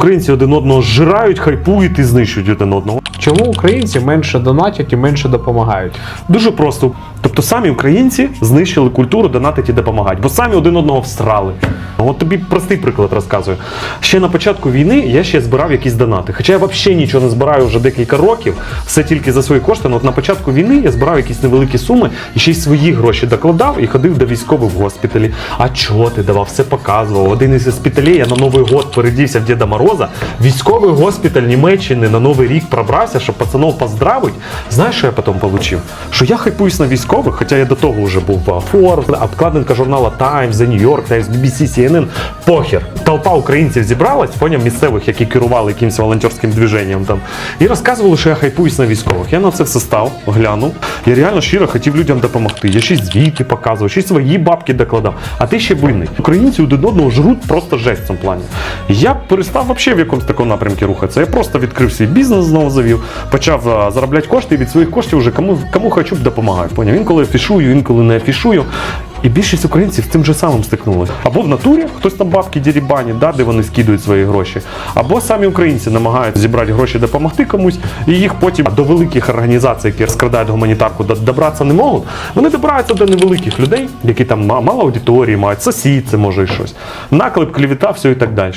Українці один одного зжирають, хайпують і знищують один одного. Чому українці менше донатять і менше допомагають? Дуже просто. Тобто самі українці знищили культуру донатить і допомагати, бо самі один одного всрали. От тобі простий приклад розказую. Ще на початку війни я ще збирав якісь донати. Хоча я взагалі нічого не збираю вже декілька років, все тільки за свої кошти. Ну, от на початку війни я збирав якісь невеликі суми і ще й свої гроші докладав і ходив до військових в госпіталі. А чого ти давав? Все показував. Один із госпіталей я на Новий год передівся в Діда Мороза. Військовий госпіталь Німеччини на Новий рік пробрався, щоб пацанов поздравить. Знаєш, що я потім отримав? Що я хайпуюсь на військових, хоча я до того вже був в Forbes, обкладинка журнала Times, The New York Times, BBC, CNN. Похер. Толпа українців зібралась, поняв місцевих, які керували якимось волонтерським движенням там. І розказували, що я хайпуюсь на військових. Я на це все став, глянув. Я реально щиро хотів людям допомогти. Я ще й звіти показував, ще свої бабки докладав. А ти ще винний. Українці один одного жруть просто жесть в цьому плані. Я перестав взагалі в якомусь такому напрямку рухатися. Я просто відкрив свій бізнес, знову завів, почав заробляти кошти і від своїх коштів вже кому, кому хочу допомагаю. Поняв? Інколи афішую, інколи не афішую. І більшість українців з тим же самим стикнулися. Або в натурі хтось там бабки дірібані, да, де вони скидують свої гроші, або самі українці намагаються зібрати гроші, допомогти комусь, і їх потім до великих організацій, які розкрадають гуманітарку, добратися не можуть. Вони добираються до невеликих людей, які там мало аудиторії мають, сусід, це може і щось. Наклеп, клівіта, все і так далі.